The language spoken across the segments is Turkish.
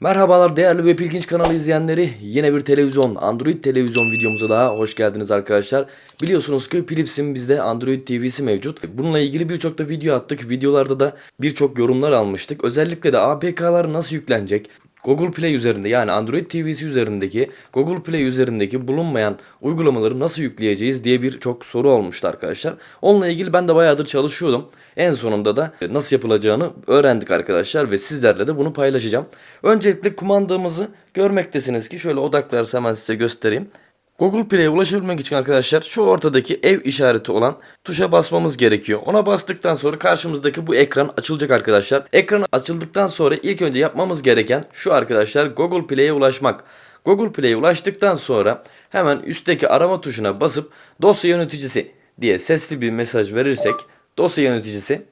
Merhabalar değerli ve Pilginç kanalı izleyenleri. Yine bir televizyon, Android televizyon videomuza daha hoş geldiniz arkadaşlar. Biliyorsunuz ki Philips'in bizde Android TV'si mevcut. Bununla ilgili birçok da video attık. Videolarda da birçok yorumlar almıştık. Özellikle de APK'lar nasıl yüklenecek? Google Play üzerinde yani Android TV'si üzerindeki Google Play üzerindeki bulunmayan uygulamaları nasıl yükleyeceğiz diye bir çok soru olmuştu arkadaşlar. Onunla ilgili ben de bayağıdır çalışıyordum. En sonunda da nasıl yapılacağını öğrendik arkadaşlar ve sizlerle de bunu paylaşacağım. Öncelikle kumandamızı görmektesiniz ki şöyle odaklarsa hemen size göstereyim. Google Play'e ulaşabilmek için arkadaşlar şu ortadaki ev işareti olan tuşa basmamız gerekiyor. Ona bastıktan sonra karşımızdaki bu ekran açılacak arkadaşlar. Ekran açıldıktan sonra ilk önce yapmamız gereken şu arkadaşlar Google Play'e ulaşmak. Google Play'e ulaştıktan sonra hemen üstteki arama tuşuna basıp dosya yöneticisi diye sesli bir mesaj verirsek dosya yöneticisi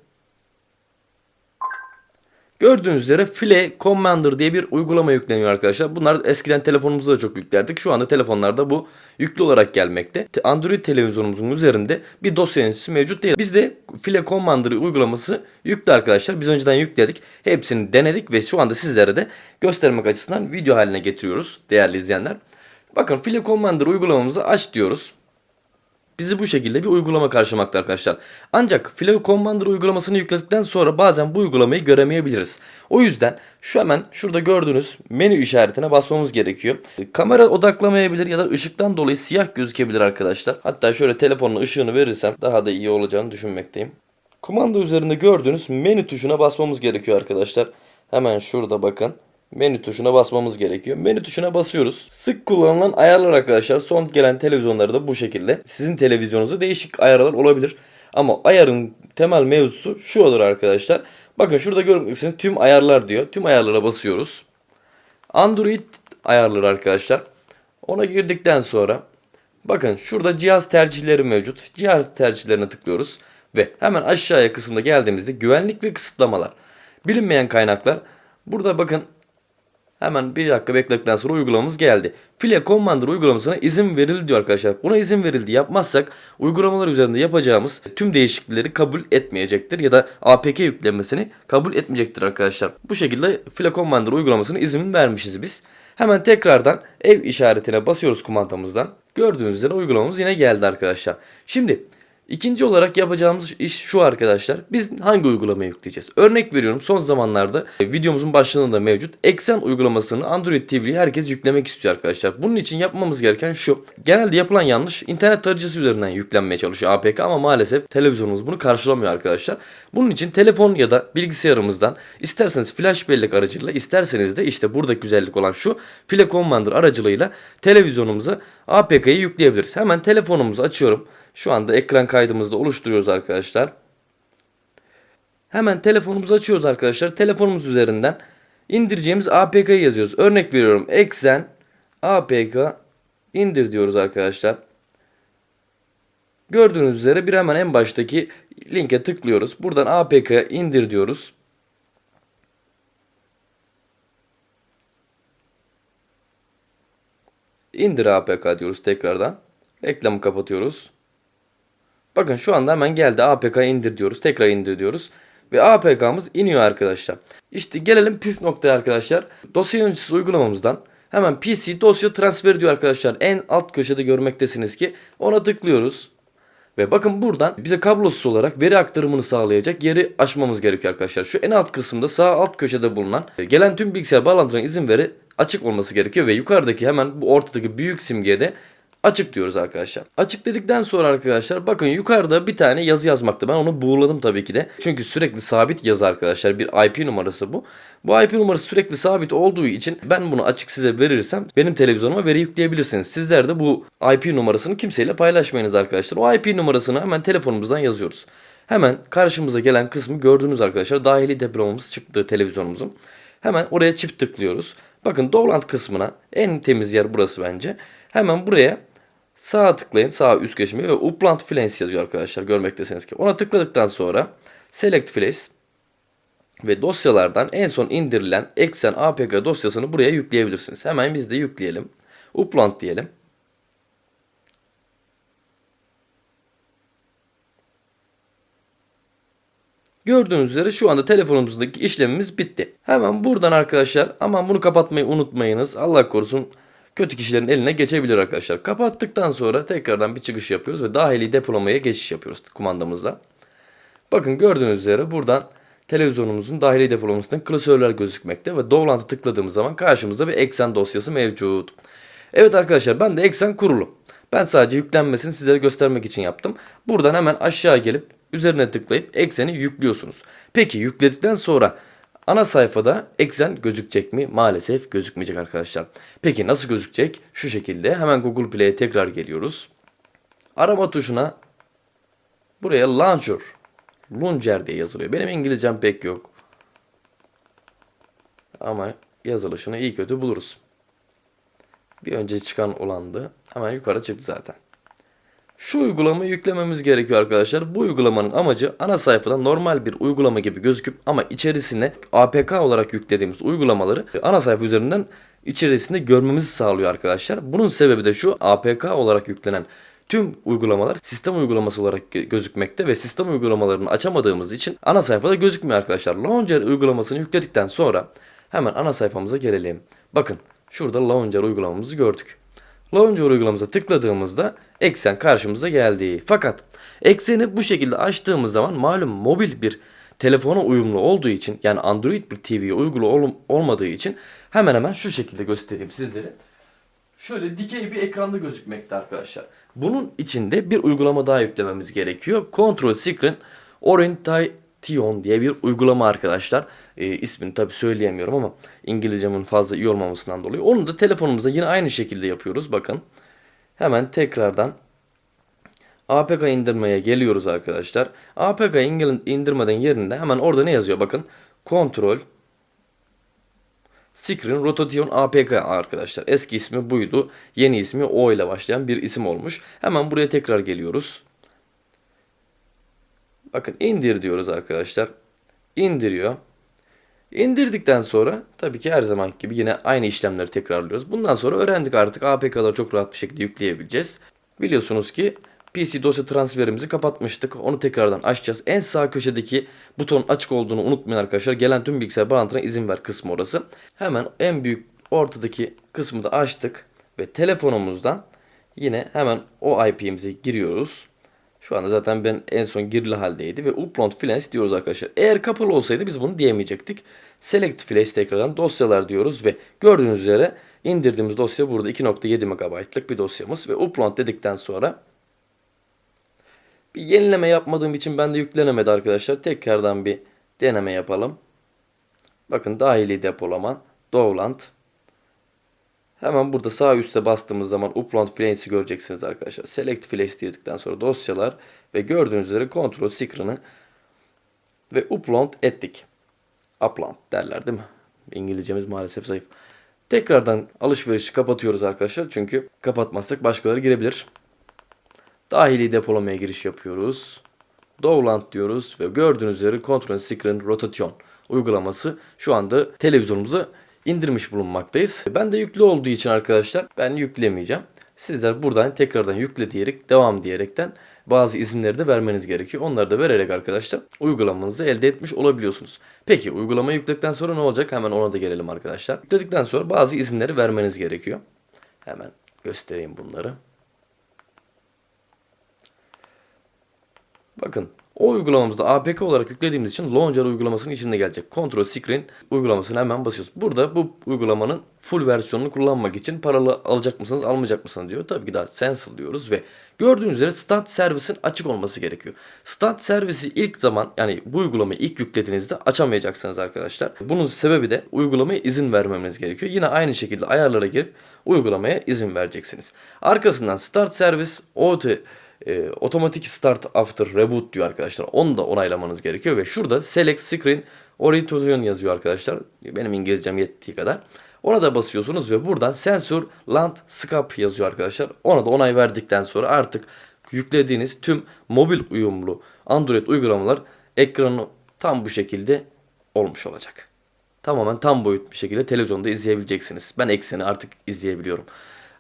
Gördüğünüz üzere File Commander diye bir uygulama yükleniyor arkadaşlar. Bunlar eskiden telefonumuzda da çok yüklerdik. Şu anda telefonlarda bu yüklü olarak gelmekte. Android televizyonumuzun üzerinde bir dosya yöneticisi mevcut değil. Bizde File Commander uygulaması yüklü arkadaşlar. Biz önceden yükledik. Hepsini denedik ve şu anda sizlere de göstermek açısından video haline getiriyoruz değerli izleyenler. Bakın File Commander uygulamamızı aç diyoruz bizi bu şekilde bir uygulama karşılamakta arkadaşlar. Ancak File Commander uygulamasını yükledikten sonra bazen bu uygulamayı göremeyebiliriz. O yüzden şu hemen şurada gördüğünüz menü işaretine basmamız gerekiyor. Kamera odaklamayabilir ya da ışıktan dolayı siyah gözükebilir arkadaşlar. Hatta şöyle telefonun ışığını verirsem daha da iyi olacağını düşünmekteyim. Kumanda üzerinde gördüğünüz menü tuşuna basmamız gerekiyor arkadaşlar. Hemen şurada bakın menü tuşuna basmamız gerekiyor. Menü tuşuna basıyoruz. Sık kullanılan ayarlar arkadaşlar. Son gelen televizyonları da bu şekilde. Sizin televizyonunuzda değişik ayarlar olabilir. Ama ayarın temel mevzusu şu olur arkadaşlar. Bakın şurada göreceksiniz tüm ayarlar diyor. Tüm ayarlara basıyoruz. Android ayarları arkadaşlar. Ona girdikten sonra bakın şurada cihaz tercihleri mevcut. Cihaz tercihlerine tıklıyoruz. Ve hemen aşağıya kısımda geldiğimizde güvenlik ve kısıtlamalar. Bilinmeyen kaynaklar. Burada bakın Hemen bir dakika bekledikten sonra uygulamamız geldi. File Commander uygulamasına izin verildi diyor arkadaşlar. Buna izin verildi yapmazsak uygulamalar üzerinde yapacağımız tüm değişiklikleri kabul etmeyecektir ya da APK yüklenmesini kabul etmeyecektir arkadaşlar. Bu şekilde File Commander uygulamasına izin vermişiz biz. Hemen tekrardan ev işaretine basıyoruz kumandamızdan. Gördüğünüz üzere uygulamamız yine geldi arkadaşlar. Şimdi İkinci olarak yapacağımız iş şu arkadaşlar. Biz hangi uygulamayı yükleyeceğiz? Örnek veriyorum son zamanlarda e, videomuzun başlığında mevcut. Eksen uygulamasını Android TV'ye herkes yüklemek istiyor arkadaşlar. Bunun için yapmamız gereken şu. Genelde yapılan yanlış internet tarayıcısı üzerinden yüklenmeye çalışıyor APK ama maalesef televizyonumuz bunu karşılamıyor arkadaşlar. Bunun için telefon ya da bilgisayarımızdan isterseniz flash bellek aracılığıyla isterseniz de işte buradaki güzellik olan şu File Commander aracılığıyla televizyonumuza APK'yı yükleyebiliriz. Hemen telefonumuzu açıyorum. Şu anda ekran kaydımızda oluşturuyoruz arkadaşlar. Hemen telefonumuzu açıyoruz arkadaşlar. Telefonumuz üzerinden indireceğimiz APK'yı yazıyoruz. Örnek veriyorum. Exen APK indir diyoruz arkadaşlar. Gördüğünüz üzere bir hemen en baştaki linke tıklıyoruz. Buradan APK indir diyoruz. İndir APK diyoruz tekrardan. Reklamı kapatıyoruz. Bakın şu anda hemen geldi APK indir diyoruz. Tekrar indir diyoruz. Ve APK'mız iniyor arkadaşlar. İşte gelelim püf noktaya arkadaşlar. Dosya yöneticisi uygulamamızdan hemen PC dosya transfer diyor arkadaşlar. En alt köşede görmektesiniz ki ona tıklıyoruz. Ve bakın buradan bize kablosuz olarak veri aktarımını sağlayacak yeri açmamız gerekiyor arkadaşlar. Şu en alt kısımda sağ alt köşede bulunan gelen tüm bilgisayar bağlantılarına izin veri açık olması gerekiyor. Ve yukarıdaki hemen bu ortadaki büyük simgede Açık diyoruz arkadaşlar. Açık dedikten sonra arkadaşlar bakın yukarıda bir tane yazı yazmakta. Ben onu buğuladım tabii ki de. Çünkü sürekli sabit yazı arkadaşlar. Bir IP numarası bu. Bu IP numarası sürekli sabit olduğu için ben bunu açık size verirsem benim televizyonuma veri yükleyebilirsiniz. Sizler de bu IP numarasını kimseyle paylaşmayınız arkadaşlar. O IP numarasını hemen telefonumuzdan yazıyoruz. Hemen karşımıza gelen kısmı gördüğünüz arkadaşlar dahili depremimiz çıktı televizyonumuzun. Hemen oraya çift tıklıyoruz. Bakın Dovland kısmına en temiz yer burası bence. Hemen buraya Sağa tıklayın. Sağ üst köşeme ve Upland Flames yazıyor arkadaşlar. Görmektesiniz ki. Ona tıkladıktan sonra Select Flames ve dosyalardan en son indirilen Exen APK dosyasını buraya yükleyebilirsiniz. Hemen biz de yükleyelim. Upland diyelim. Gördüğünüz üzere şu anda telefonumuzdaki işlemimiz bitti. Hemen buradan arkadaşlar aman bunu kapatmayı unutmayınız. Allah korusun kötü kişilerin eline geçebilir arkadaşlar. Kapattıktan sonra tekrardan bir çıkış yapıyoruz ve dahili depolamaya geçiş yapıyoruz kumandamızla. Bakın gördüğünüz üzere buradan televizyonumuzun dahili depolamasında klasörler gözükmekte ve Dovlant'a tıkladığımız zaman karşımızda bir eksen dosyası mevcut. Evet arkadaşlar ben de eksen kurulu. Ben sadece yüklenmesini sizlere göstermek için yaptım. Buradan hemen aşağı gelip üzerine tıklayıp ekseni yüklüyorsunuz. Peki yükledikten sonra ana sayfada eksen gözükecek mi? Maalesef gözükmeyecek arkadaşlar. Peki nasıl gözükecek? Şu şekilde hemen Google Play'e tekrar geliyoruz. Arama tuşuna buraya Launcher Launcher diye yazılıyor. Benim İngilizcem pek yok. Ama yazılışını iyi kötü buluruz. Bir önce çıkan olandı. Hemen yukarı çıktı zaten. Şu uygulamayı yüklememiz gerekiyor arkadaşlar. Bu uygulamanın amacı ana sayfada normal bir uygulama gibi gözüküp ama içerisine APK olarak yüklediğimiz uygulamaları ana sayfa üzerinden içerisinde görmemizi sağlıyor arkadaşlar. Bunun sebebi de şu APK olarak yüklenen tüm uygulamalar sistem uygulaması olarak gö- gözükmekte ve sistem uygulamalarını açamadığımız için ana sayfada gözükmüyor arkadaşlar. Launcher uygulamasını yükledikten sonra hemen ana sayfamıza gelelim. Bakın şurada Launcher uygulamamızı gördük. Launcher uygulamamıza tıkladığımızda eksen karşımıza geldi. Fakat ekseni bu şekilde açtığımız zaman malum mobil bir telefona uyumlu olduğu için yani Android bir TV'ye uygulu ol- olmadığı için hemen hemen şu şekilde göstereyim sizlere. Şöyle dikey bir ekranda gözükmekte arkadaşlar. Bunun içinde bir uygulama daha yüklememiz gerekiyor. Control Screen Orientation diye bir uygulama arkadaşlar. Ee, ismini tabi söyleyemiyorum ama İngilizcemin fazla iyi olmamasından dolayı. Onu da telefonumuzda yine aynı şekilde yapıyoruz. Bakın. Hemen tekrardan APK indirmeye geliyoruz arkadaşlar. APK indirmeden yerinde hemen orada ne yazıyor? Bakın. Kontrol Screen Rotation APK arkadaşlar. Eski ismi buydu. Yeni ismi O ile başlayan bir isim olmuş. Hemen buraya tekrar geliyoruz. Bakın indir diyoruz arkadaşlar. İndiriyor. İndirdikten sonra tabii ki her zamanki gibi yine aynı işlemleri tekrarlıyoruz. Bundan sonra öğrendik artık APK'ları çok rahat bir şekilde yükleyebileceğiz. Biliyorsunuz ki PC dosya transferimizi kapatmıştık. Onu tekrardan açacağız. En sağ köşedeki buton açık olduğunu unutmayın arkadaşlar. Gelen tüm bilgisayar bağlantına izin ver kısmı orası. Hemen en büyük ortadaki kısmı da açtık. Ve telefonumuzdan yine hemen o IP'mize giriyoruz. Şu anda zaten ben en son girili haldeydi ve upload flash diyoruz arkadaşlar. Eğer kapalı olsaydı biz bunu diyemeyecektik. Select flash tekrardan dosyalar diyoruz ve gördüğünüz üzere indirdiğimiz dosya burada 2.7 MB'lık bir dosyamız ve upload dedikten sonra bir yenileme yapmadığım için ben de yüklenemedi arkadaşlar. Tekrardan bir deneme yapalım. Bakın dahili depolama, Dowland. Hemen burada sağ üstte bastığımız zaman Upload Flash'i göreceksiniz arkadaşlar. Select Flash diyorduktan sonra dosyalar ve gördüğünüz üzere Control Screen'ı ve Upload ettik. Upload derler değil mi? İngilizcemiz maalesef zayıf. Tekrardan alışverişi kapatıyoruz arkadaşlar. Çünkü kapatmazsak başkaları girebilir. Dahili depolamaya giriş yapıyoruz. Dowland diyoruz ve gördüğünüz üzere Control Screen Rotation uygulaması şu anda televizyonumuza indirmiş bulunmaktayız. Ben de yüklü olduğu için arkadaşlar ben yüklemeyeceğim. Sizler buradan tekrardan yükle diyerek devam diyerekten bazı izinleri de vermeniz gerekiyor. Onları da vererek arkadaşlar uygulamanızı elde etmiş olabiliyorsunuz. Peki uygulamayı yükledikten sonra ne olacak? Hemen ona da gelelim arkadaşlar. Yükledikten sonra bazı izinleri vermeniz gerekiyor. Hemen göstereyim bunları. Bakın o uygulamamızda APK olarak yüklediğimiz için Launcher uygulamasının içinde gelecek. Control Screen uygulamasını hemen basıyoruz. Burada bu uygulamanın full versiyonunu kullanmak için paralı alacak mısınız almayacak mısınız diyor. Tabii ki daha Sensal diyoruz ve gördüğünüz üzere Start servisin açık olması gerekiyor. Start servisi ilk zaman yani bu uygulamayı ilk yüklediğinizde açamayacaksınız arkadaşlar. Bunun sebebi de uygulamaya izin vermemeniz gerekiyor. Yine aynı şekilde ayarlara girip uygulamaya izin vereceksiniz. Arkasından Start servis OT e, otomatik start after reboot diyor arkadaşlar. Onu da onaylamanız gerekiyor ve şurada select screen orientation yazıyor arkadaşlar. Benim İngilizcem yettiği kadar. Ona da basıyorsunuz ve buradan sensor land scope yazıyor arkadaşlar. Ona da onay verdikten sonra artık yüklediğiniz tüm mobil uyumlu Android uygulamalar ekranı tam bu şekilde olmuş olacak. Tamamen tam boyut bir şekilde televizyonda izleyebileceksiniz. Ben ekseni artık izleyebiliyorum.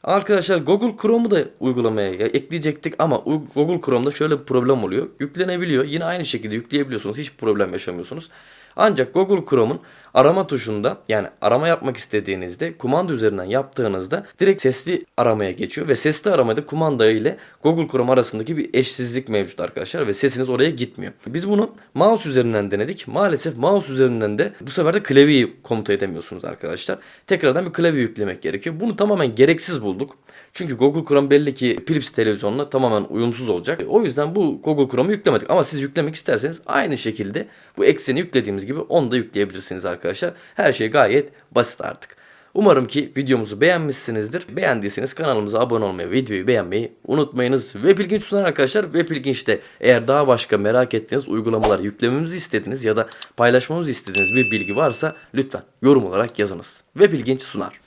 Arkadaşlar Google Chrome'u da uygulamaya ekleyecektik ama Google Chrome'da şöyle bir problem oluyor. Yüklenebiliyor. Yine aynı şekilde yükleyebiliyorsunuz. Hiç problem yaşamıyorsunuz. Ancak Google Chrome'un arama tuşunda yani arama yapmak istediğinizde kumanda üzerinden yaptığınızda direkt sesli aramaya geçiyor ve sesli aramada kumanda ile Google Chrome arasındaki bir eşsizlik mevcut arkadaşlar ve sesiniz oraya gitmiyor. Biz bunu mouse üzerinden denedik. Maalesef mouse üzerinden de bu sefer de klavyeyi komuta edemiyorsunuz arkadaşlar. Tekrardan bir klavye yüklemek gerekiyor. Bunu tamamen gereksiz bulduk. Çünkü Google Chrome belli ki Philips televizyonla tamamen uyumsuz olacak. O yüzden bu Google Chrome'u yüklemedik. Ama siz yüklemek isterseniz aynı şekilde bu ekseni yüklediğimiz gibi onu da yükleyebilirsiniz arkadaşlar. Her şey gayet basit artık. Umarım ki videomuzu beğenmişsinizdir. Beğendiyseniz kanalımıza abone olmayı, videoyu beğenmeyi unutmayınız. Web İlginç sunar arkadaşlar. Web İlginç'te eğer daha başka merak ettiğiniz uygulamalar yüklememizi istediğiniz ya da paylaşmamızı istediğiniz bir bilgi varsa lütfen yorum olarak yazınız. Web İlginç sunar.